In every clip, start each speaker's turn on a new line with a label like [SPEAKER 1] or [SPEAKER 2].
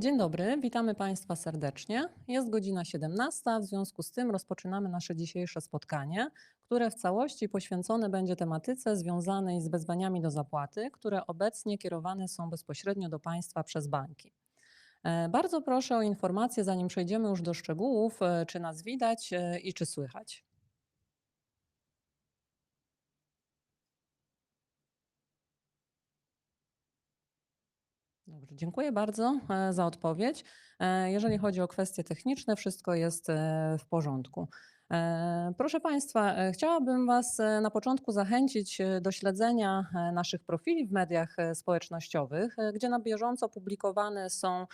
[SPEAKER 1] Dzień dobry, witamy Państwa serdecznie. Jest godzina 17, w związku z tym rozpoczynamy nasze dzisiejsze spotkanie, które w całości poświęcone będzie tematyce związanej z wezwaniami do zapłaty, które obecnie kierowane są bezpośrednio do Państwa przez banki. E, Bardzo proszę o informację, zanim przejdziemy już do szczegółów, e, czy nas widać e, i czy słychać. Dobrze, dziękuję bardzo e, za odpowiedź. E, Jeżeli chodzi o kwestie techniczne, wszystko jest e, w porządku. Proszę Państwa, chciałabym Was na początku zachęcić do śledzenia naszych profili w mediach społecznościowych, gdzie na bieżąco publikowane są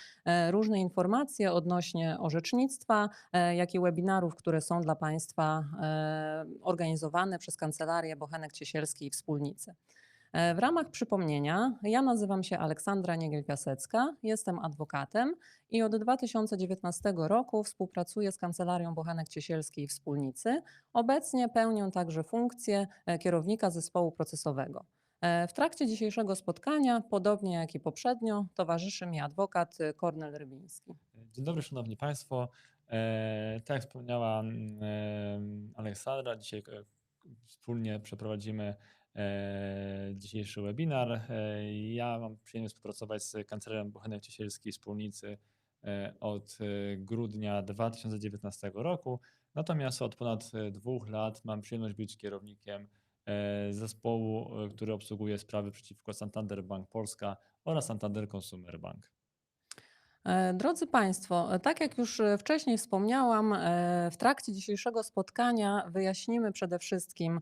[SPEAKER 1] różne informacje odnośnie orzecznictwa, jak i webinarów, które są dla Państwa organizowane przez Kancelarię Bochenek-Ciesielski i Wspólnicy. E, W ramach przypomnienia, ja nazywam się Aleksandra Niegiel-Piasecka, jestem adwokatem i od 2019 roku współpracuję z Kancelarią Bochenek-Ciesielskiej i Wspólnicy. Obecnie pełnię także funkcję e, kierownika zespołu procesowego. E, W trakcie dzisiejszego spotkania, podobnie jak i poprzednio, towarzyszy mi adwokat Kornel Rybiński.
[SPEAKER 2] Dzień dobry, Szanowni Państwo. Tak jak wspomniała mm, Aleksandra, dzisiaj wspólnie przeprowadzimy dzisiejszy webinar. E, Ja mam przyjemność współpracować z Kancelarią Bochenek-Ciesielskiej Wspólnicy e, od e, grudnia 2019 roku. Natomiast od ponad e, dwóch lat mam przyjemność być kierownikiem e, zespołu, e, który obsługuje sprawy przeciwko Santander Bank Polska oraz Santander Consumer Bank.
[SPEAKER 1] E, Drodzy Państwo, e, tak jak już e, wcześniej wspomniałam, w trakcie dzisiejszego spotkania wyjaśnimy przede wszystkim,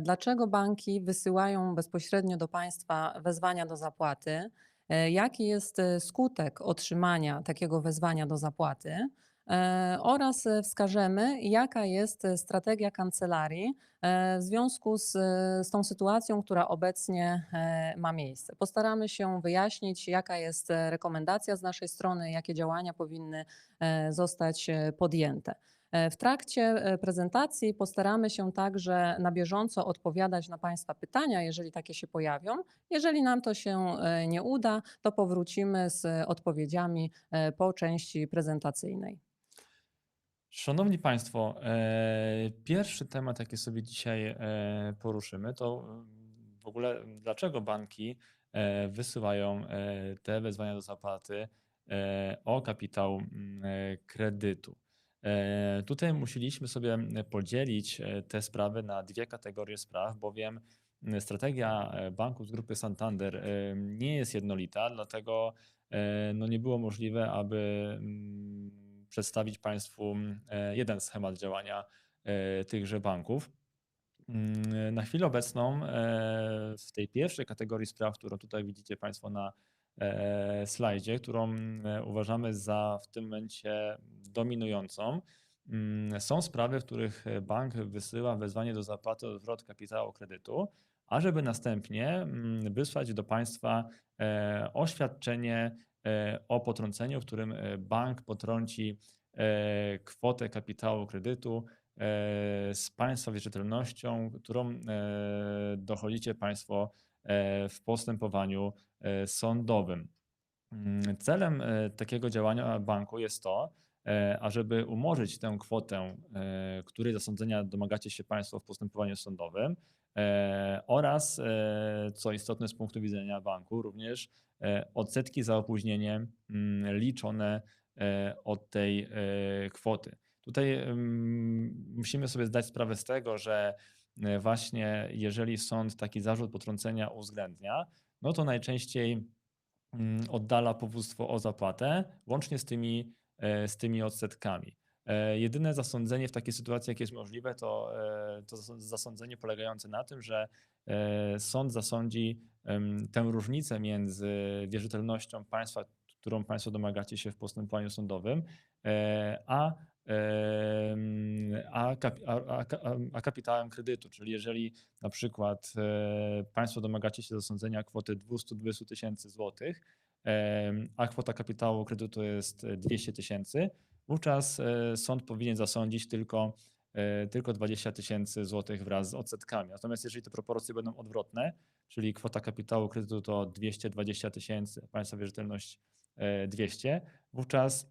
[SPEAKER 1] dlaczego banki wysyłają bezpośrednio do Państwa wezwania do zapłaty, jaki jest skutek otrzymania takiego wezwania do zapłaty oraz e, wskażemy, jaka jest e, strategia kancelarii e, w związku z, e, z tą sytuacją, która obecnie e, ma miejsce. Postaramy się wyjaśnić, jaka jest e, rekomendacja z naszej strony, jakie działania powinny e, zostać e, podjęte. E, W trakcie e, prezentacji postaramy się także na bieżąco odpowiadać na Państwa pytania, jeżeli takie się pojawią. Jeżeli nam to się e, nie uda, to powrócimy z odpowiedziami e, po części prezentacyjnej.
[SPEAKER 2] Szanowni Państwo, e, pierwszy temat, jaki sobie dzisiaj e, poruszymy, to mm, w ogóle dlaczego banki e, wysyłają te wezwania do zapłaty o kapitał mm, kredytu. Tutaj musieliśmy sobie podzielić te sprawy na dwie kategorie spraw, bowiem mm, strategia banków z grupy Santander nie jest jednolita, dlatego no nie było możliwe, aby mm, przedstawić Państwu e, jeden schemat działania e, tychże banków. Mm, Na chwilę obecną e, w tej pierwszej kategorii spraw, którą tutaj widzicie Państwo na e, slajdzie, którą e, uważamy za w tym momencie dominującą, mm, są sprawy, w których bank wysyła wezwanie do zapłaty o zwrot kapitału kredytu, ażeby następnie mm, wysłać do Państwa e, oświadczenie e, o potrąceniu, w którym e, bank potrąci e, kwotę kapitału kredytu e, z Państwa wierzytelnością, którą e, dochodzicie Państwo e, w postępowaniu e, sądowym. Mm, Celem e, takiego działania banku jest to, e, ażeby umorzyć tę kwotę, e, której zasądzenia domagacie się Państwo w postępowaniu sądowym e, oraz, e, co istotne z punktu widzenia banku, również e, odsetki za opóźnienie mm, liczone e, od tej e, kwoty. Tutaj mm, musimy sobie zdać sprawę z tego, że e, właśnie jeżeli sąd taki zarzut potrącenia uwzględnia, no to najczęściej mm, oddala powództwo o zapłatę, łącznie z tymi, e, z tymi odsetkami. E, Jedyne zasądzenie w takiej sytuacji, jakie jest możliwe, to, e, to zas- zasądzenie polegające na tym, że e, sąd zasądzi tę różnicę między wierzytelnością państwa, którą Państwo domagacie się w postępowaniu sądowym, a, a, a, a, kapitałem kredytu. Czyli jeżeli na przykład Państwo domagacie się zasądzenia kwoty 220 tysięcy złotych, a kwota kapitału kredytu jest 200 tysięcy, wówczas e, sąd powinien zasądzić tylko, e, tylko 20 tysięcy złotych wraz z odsetkami. Natomiast jeżeli te proporcje będą odwrotne, czyli kwota kapitału kredytu to 220 tysięcy, Państwa wierzytelność e, 200, wówczas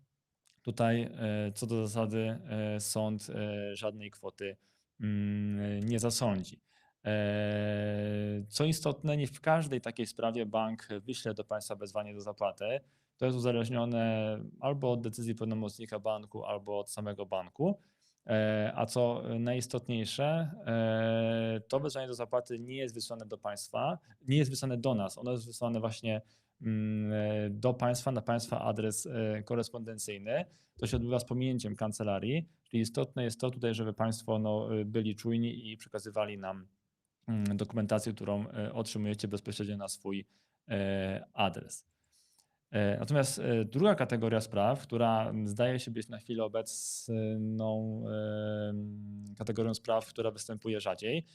[SPEAKER 2] tutaj e, co do zasady e, sąd e, żadnej kwoty mm, nie zasądzi. E, Co istotne, nie w każdej takiej sprawie bank wyśle do Państwa wezwanie do zapłaty. To jest uzależnione albo od decyzji pełnomocnika banku, albo od samego banku. E, A co najistotniejsze, e, to wezwanie do zapłaty nie jest wysłane do Państwa, nie jest wysłane do nas, ono jest wysłane właśnie mm, e, do Państwa na Państwa adres korespondencyjny. To się odbywa z pominięciem kancelarii, czyli istotne jest to tutaj, żeby Państwo no, byli czujni i przekazywali nam mm, dokumentację, którą otrzymujecie bezpośrednio na swój adres. E, Natomiast e, druga kategoria spraw, która mm, zdaje się być na chwilę obecną kategorią spraw, która występuje rzadziej,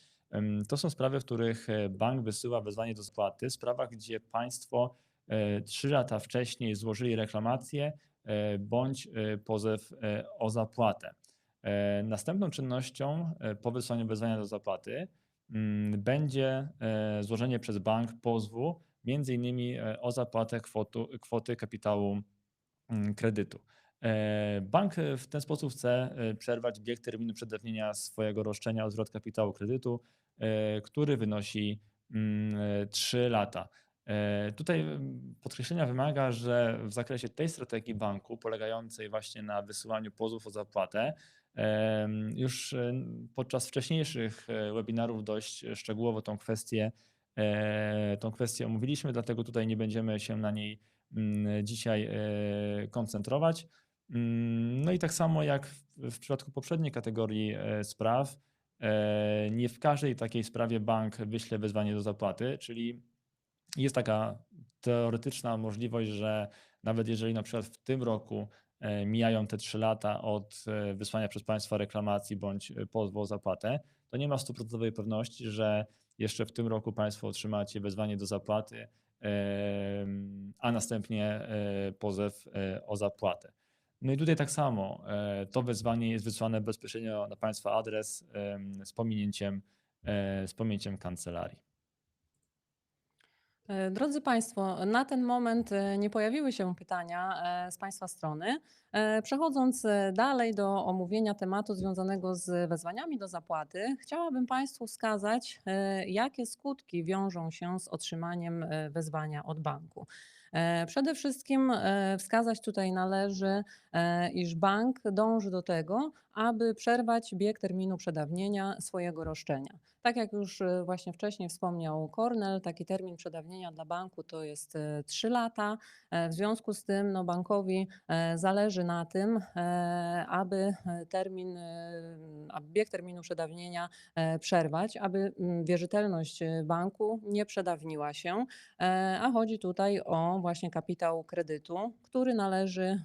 [SPEAKER 2] to są sprawy, w których e, bank wysyła wezwanie do zapłaty, w sprawach, gdzie państwo trzy lata wcześniej złożyli reklamację bądź pozew o zapłatę. Następną czynnością po wysłaniu wezwania do zapłaty mm, będzie złożenie przez bank pozwu między innymi e, o zapłatę kwotu, kwoty kapitału mm, kredytu. E, Bank e, w ten sposób chce przerwać bieg terminu przedawnienia swojego roszczenia o zwrot kapitału kredytu, który wynosi mm, e, 3 lata. E, Tutaj mm, podkreślenia wymaga, że w zakresie tej strategii banku, polegającej właśnie na wysyłaniu pozwów o zapłatę, już podczas wcześniejszych webinarów dość szczegółowo tą kwestię tą kwestię omówiliśmy, dlatego tutaj nie będziemy się na niej mm, dzisiaj e, koncentrować. Mm, No i tak samo jak w, przypadku poprzedniej kategorii e, spraw, e, nie w każdej takiej sprawie bank wyśle wezwanie do zapłaty, czyli jest taka teoretyczna możliwość, że nawet jeżeli na przykład w tym roku e, mijają te 3 lata od e, wysłania przez Państwa reklamacji bądź e, pozwu o zapłatę, to nie ma stuprocentowej pewności, że jeszcze w tym roku Państwo otrzymacie wezwanie do zapłaty, a następnie e, pozew e, o zapłatę. No i tutaj tak samo e, to wezwanie jest wysłane bezpośrednio na Państwa adres z pominięciem, z pominięciem kancelarii.
[SPEAKER 1] E, Drodzy Państwo, na ten moment e, nie pojawiły się pytania e, z Państwa strony. Przechodząc dalej do omówienia tematu związanego z wezwaniami do zapłaty, chciałabym Państwu wskazać, jakie skutki wiążą się z otrzymaniem wezwania od banku. Przede wszystkim wskazać tutaj należy, iż bank dąży do tego, aby przerwać bieg terminu przedawnienia swojego roszczenia. Tak jak już e, właśnie wcześniej wspomniał Kornel, taki termin przedawnienia dla banku to jest e, 3 lata. E, W związku z tym no, bankowi e, zależy na tym, e, aby termin, aby bieg terminu przedawnienia przerwać, aby mm, wierzytelność e, banku nie przedawniła się, a chodzi tutaj o właśnie kapitał kredytu, który należy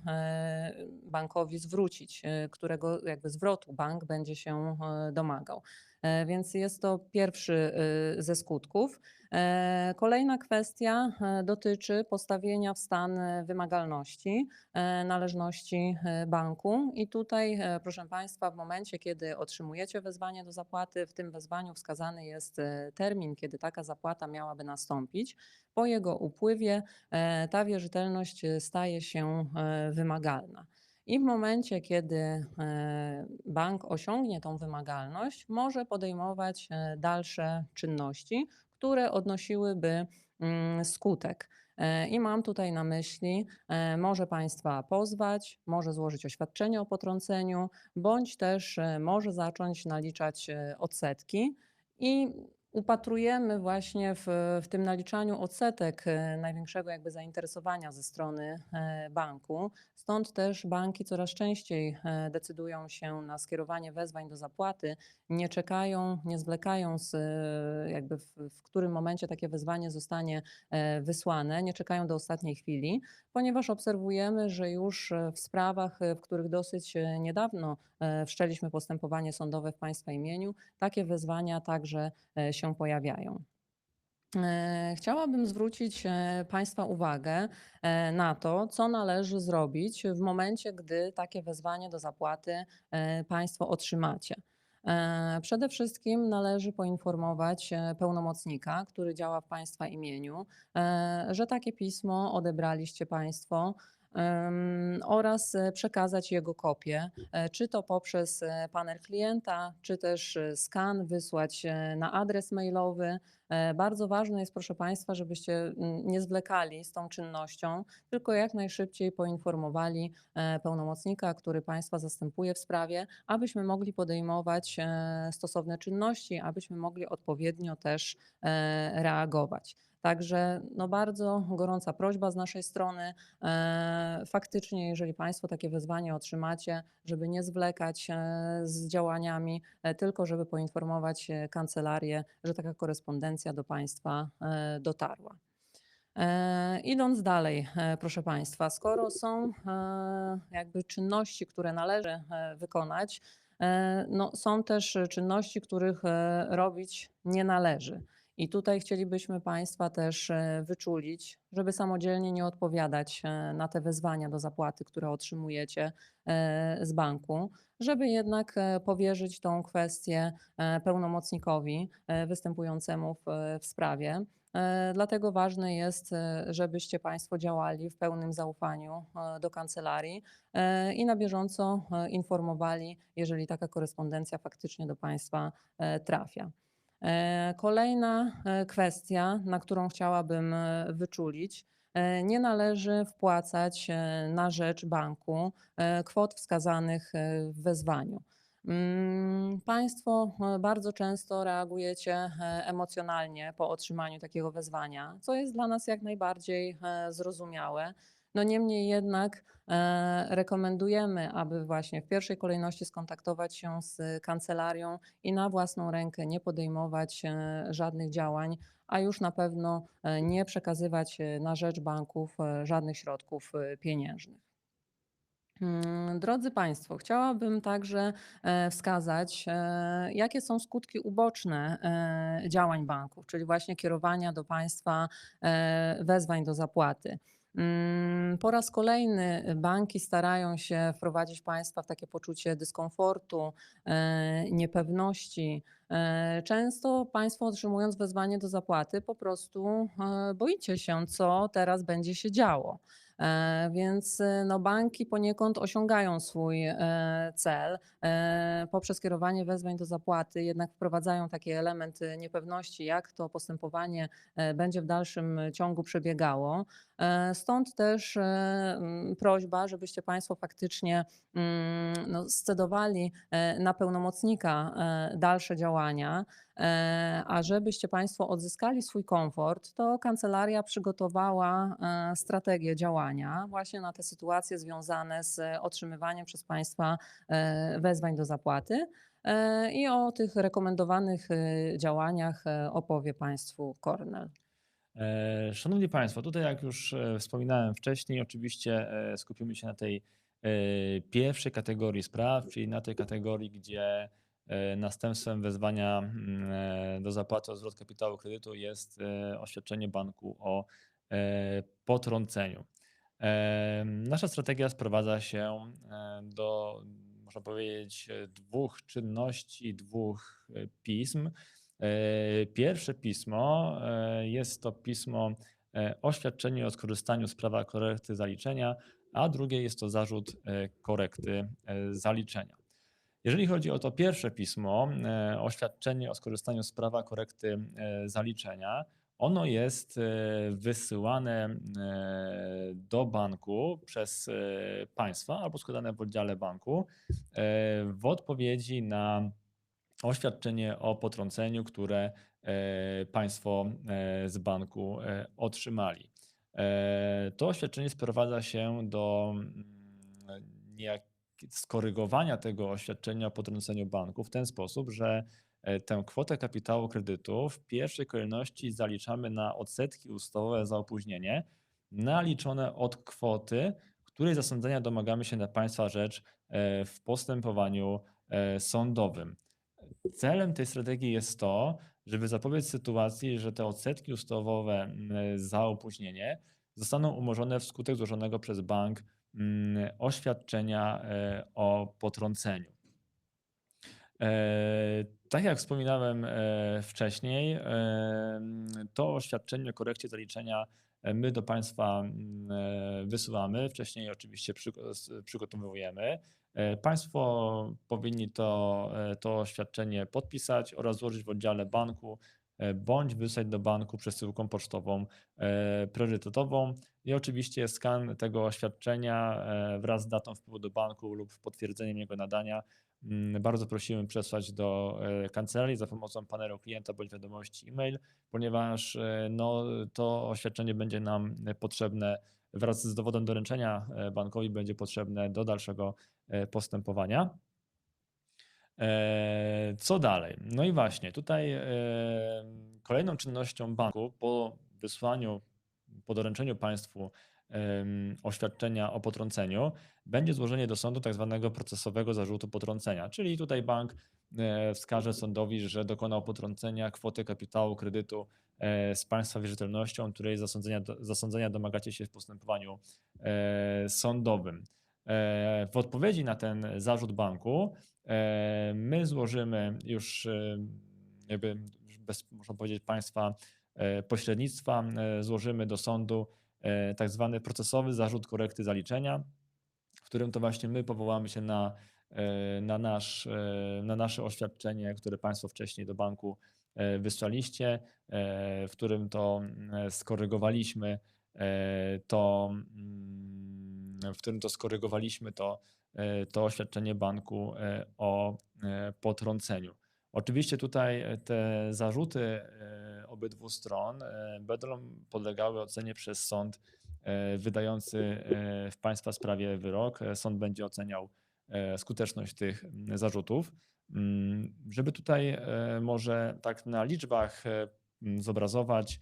[SPEAKER 1] bankowi zwrócić, którego jakby zwrotu bank będzie się e, domagał. E, Więc jest to pierwszy y, ze skutków. E, Kolejna kwestia e, dotyczy postawienia w stan e, wymagalności e, należności e, banku. I tutaj, e, proszę Państwa, w momencie, kiedy otrzymujecie wezwanie do zapłaty, w tym wezwaniu wskazany jest e, termin, kiedy taka zapłata miałaby nastąpić. Po jego upływie e, ta wierzytelność e, staje się e, wymagalna. I w momencie, kiedy e, bank osiągnie tą wymagalność, może podejmować e, dalsze czynności, które odnosiłyby mm, skutek. E, I mam tutaj na myśli, może państwa pozwać, może złożyć oświadczenie o potrąceniu, bądź też może zacząć naliczać odsetki. I upatrujemy właśnie w, w tym naliczaniu odsetek e, największego jakby zainteresowania ze strony e, banku. Stąd też banki coraz częściej e, decydują się na skierowanie wezwań do zapłaty, nie czekają, nie zwlekają z jakby w, w którym momencie takie wezwanie zostanie wysłane, nie czekają do ostatniej chwili, ponieważ obserwujemy, że już w sprawach, w których dosyć niedawno wszczęliśmy postępowanie sądowe w Państwa imieniu, takie wezwania także e, się pojawiają. E, Chciałabym zwrócić e, Państwa uwagę e, na to, co należy zrobić w momencie, gdy takie wezwanie do zapłaty e, Państwo otrzymacie. E, Przede wszystkim należy poinformować e, pełnomocnika, który działa w Państwa imieniu, e, że takie pismo odebraliście Państwo oraz e, przekazać jego kopię, e, czy to poprzez e, panel klienta, czy też skan wysłać na adres mailowy. Bardzo ważne jest, proszę Państwa, żebyście mm, nie zwlekali z tą czynnością, tylko jak najszybciej poinformowali pełnomocnika, który Państwa zastępuje w sprawie, abyśmy mogli podejmować stosowne czynności, abyśmy mogli odpowiednio też reagować. Także no bardzo gorąca prośba z naszej strony. E, Faktycznie, jeżeli Państwo takie wezwanie otrzymacie, żeby nie zwlekać e, z działaniami, e, tylko żeby poinformować kancelarię, że taka korespondencja do Państwa dotarła. Idąc dalej, proszę Państwa, skoro są jakby czynności, które należy wykonać, no, są też czynności, których robić nie należy. I tutaj chcielibyśmy Państwa też e, wyczulić, żeby samodzielnie nie odpowiadać e, na te wezwania do zapłaty, które otrzymujecie e, z banku, żeby jednak powierzyć tą kwestię pełnomocnikowi występującemu w, sprawie. Dlatego ważne jest, żebyście Państwo działali w pełnym zaufaniu do kancelarii i na bieżąco informowali, jeżeli taka korespondencja faktycznie do Państwa trafia. E, Kolejna e, kwestia, na którą chciałabym e, wyczulić, nie należy wpłacać na rzecz banku kwot wskazanych w wezwaniu. Mm, Państwo bardzo często reagujecie emocjonalnie po otrzymaniu takiego wezwania, co jest dla nas jak najbardziej zrozumiałe. No niemniej jednak e, rekomendujemy, aby właśnie w pierwszej kolejności skontaktować się z kancelarią i na własną rękę nie podejmować e, żadnych działań, a już na pewno e, nie przekazywać na rzecz banków żadnych środków pieniężnych. Mm, Drodzy Państwo, chciałabym także wskazać, jakie są skutki uboczne działań banków, czyli właśnie kierowania do Państwa wezwań do zapłaty. Mm, Po raz kolejny banki starają się wprowadzić Państwa w takie poczucie dyskomfortu, e, niepewności. E, Często Państwo otrzymując wezwanie do zapłaty po prostu e, boicie się, co teraz będzie się działo. E, Więc e, no, banki poniekąd osiągają swój e, cel e, poprzez kierowanie wezwań do zapłaty, jednak wprowadzają taki element e, niepewności, jak to postępowanie będzie w dalszym ciągu przebiegało. Stąd też prośba, żebyście Państwo faktycznie mm, no, scedowali na pełnomocnika dalsze działania. E, A żebyście Państwo odzyskali swój komfort, to kancelaria przygotowała e, strategię działania właśnie na te sytuacje związane z otrzymywaniem przez Państwa e, wezwań do zapłaty. I o tych rekomendowanych działaniach opowie Państwu Kornel.
[SPEAKER 2] Szanowni Państwo, tutaj jak już wspominałem wcześniej, oczywiście skupimy się na tej pierwszej kategorii spraw, czyli na tej kategorii, gdzie następstwem wezwania mm, e, do zapłaty o zwrot kapitału kredytu jest e, oświadczenie banku o e, potrąceniu. E, Nasza strategia sprowadza się e, do, można powiedzieć, e, dwóch czynności, dwóch e, pism. E, Pierwsze pismo e, jest to pismo e, oświadczenie o skorzystaniu z prawa korekty zaliczenia, a drugie jest to zarzut e, korekty e, zaliczenia. Jeżeli chodzi o to pierwsze pismo, e, oświadczenie o skorzystaniu z prawa korekty e, zaliczenia, ono jest e, wysyłane do banku przez państwa albo składane w oddziale banku w odpowiedzi na oświadczenie o potrąceniu, które państwo z banku otrzymali. To oświadczenie sprowadza się do mm, niejak skorygowania tego oświadczenia o potrąceniu banku w ten sposób, że e, tę kwotę kapitału kredytu w pierwszej kolejności zaliczamy na odsetki ustawowe za opóźnienie, naliczone od kwoty, której zasądzenia domagamy się na państwa rzecz e, w postępowaniu e, sądowym. Celem tej strategii jest to, żeby zapobiec sytuacji, że te odsetki ustawowe za opóźnienie zostaną umorzone wskutek złożonego przez bank oświadczenia e, o potrąceniu. E, Tak jak wspominałem e, wcześniej, to oświadczenie o korekcie zaliczenia my do Państwa mm, wysyłamy. Wcześniej oczywiście przygotowujemy. Państwo powinni to, to oświadczenie podpisać oraz złożyć w oddziale banku bądź wysłać do banku przesyłką pocztową e, priorytetową. I oczywiście skan tego oświadczenia e, wraz z datą wpływu do banku lub potwierdzeniem jego nadania mm, bardzo prosimy przesłać do e, kancelarii za pomocą panelu klienta bądź wiadomości e-mail, ponieważ e, no, to oświadczenie będzie nam potrzebne wraz z dowodem doręczenia e, bankowi będzie potrzebne do dalszego e, postępowania. E, Co dalej? No i właśnie, tutaj e, kolejną czynnością banku po wysłaniu, po doręczeniu Państwu em, oświadczenia o potrąceniu będzie złożenie do sądu tak zwanego procesowego zarzutu potrącenia, czyli tutaj bank e, wskaże sądowi, że dokonał potrącenia kwoty kapitału kredytu e, z Państwa wierzytelnością, której zasądzenia, zasądzenia domagacie się w postępowaniu e, sądowym. E, W odpowiedzi na ten zarzut banku e, my złożymy już e, jakby bez, można powiedzieć, państwa pośrednictwa, złożymy do sądu tak zwany procesowy zarzut korekty zaliczenia, w którym to właśnie my powołamy się na, na, nasz, na nasze oświadczenie, które Państwo wcześniej do banku wysłaliście, w którym to mm, skorygowaliśmy to, mm, w którym to skorygowaliśmy to, e, to oświadczenie banku e, o e, potrąceniu. Oczywiście tutaj te zarzuty obydwu stron będą podlegały ocenie przez sąd wydający w Państwa sprawie wyrok. Sąd będzie oceniał skuteczność tych zarzutów. Mm, Żeby tutaj może tak na liczbach zobrazować,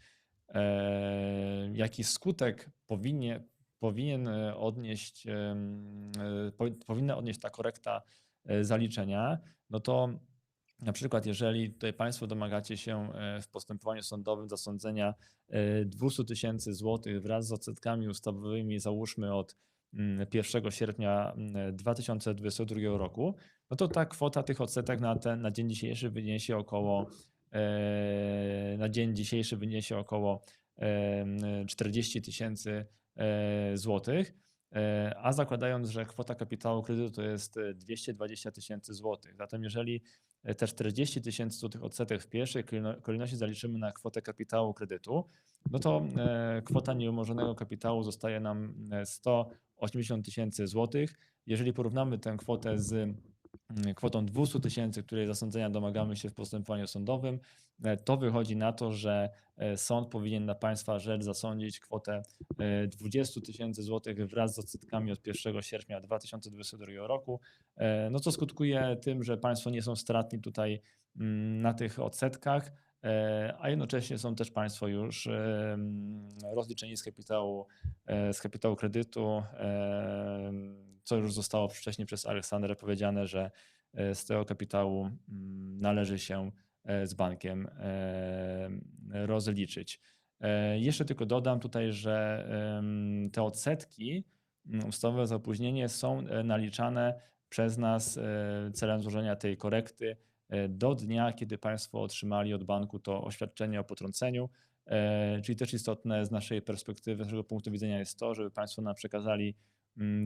[SPEAKER 2] jaki skutek powinien, powinien e, odnieść, e, powi- powinna odnieść ta korekta e, zaliczenia, no to na przykład, jeżeli tutaj Państwo domagacie się w postępowaniu sądowym zasądzenia e, 200 tysięcy złotych wraz z odsetkami ustawowymi, załóżmy od mm, 1 sierpnia mm, 2022 roku, no to ta kwota tych odsetek na, ten, na dzień dzisiejszy wyniesie około na dzień dzisiejszy wyniesie około em, 40 tysięcy złotych. E, A zakładając, że kwota kapitału kredytu to jest e, 220 tysięcy złotych. Zatem jeżeli e, te 40 tysięcy złotych odsetek w pierwszej kolejno- kolejności zaliczymy na kwotę kapitału kredytu, no to e, kwota nieumorzonego kapitału zostaje nam e, 180 tysięcy złotych. Jeżeli porównamy tę kwotę z kwotą 200 tysięcy, której zasądzenia domagamy się w postępowaniu sądowym, e, to wychodzi na to, że e, sąd powinien na Państwa rzecz zasądzić kwotę e, 20 tysięcy złotych wraz z odsetkami od 1 sierpnia 2022 roku, e, no co skutkuje tym, że Państwo nie są stratni tutaj mm, na tych odsetkach, e, a jednocześnie są też Państwo już e, mm, rozliczeni z kapitału, e, z kapitału kredytu, e, co już zostało wcześniej przez Aleksandrę powiedziane, że e, z tego kapitału mm, należy się e, z bankiem e, rozliczyć. Jeszcze tylko dodam tutaj, że te odsetki, mm, ustawowe za opóźnienie są naliczane przez nas celem złożenia tej korekty do dnia, kiedy Państwo otrzymali od banku to oświadczenie o potrąceniu. Czyli też istotne z naszej perspektywy, z naszego punktu widzenia jest to, żeby Państwo nam przekazali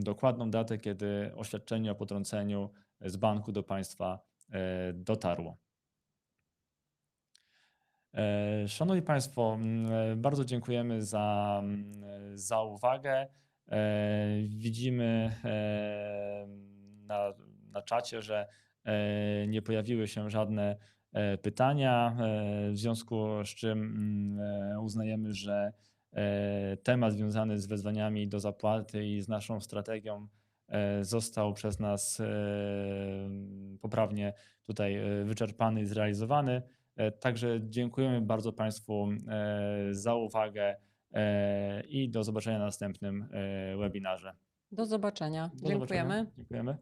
[SPEAKER 2] dokładną datę, kiedy oświadczenie o potrąceniu z banku do Państwa e, dotarło. E, Szanowni Państwo, mm, e, bardzo dziękujemy za, mm, za uwagę. Widzimy na, na czacie, że nie pojawiły się żadne pytania, w związku z czym mm, uznajemy, że temat związany z wezwaniami do zapłaty i z naszą strategią e, został przez nas e, poprawnie tutaj e, wyczerpany i zrealizowany. E, Także dziękujemy bardzo Państwu e, za uwagę e, i do zobaczenia na następnym e, webinarze.
[SPEAKER 1] Do zobaczenia.
[SPEAKER 2] Do
[SPEAKER 1] Dziękujemy.
[SPEAKER 2] Zobaczenia. Dziękujemy.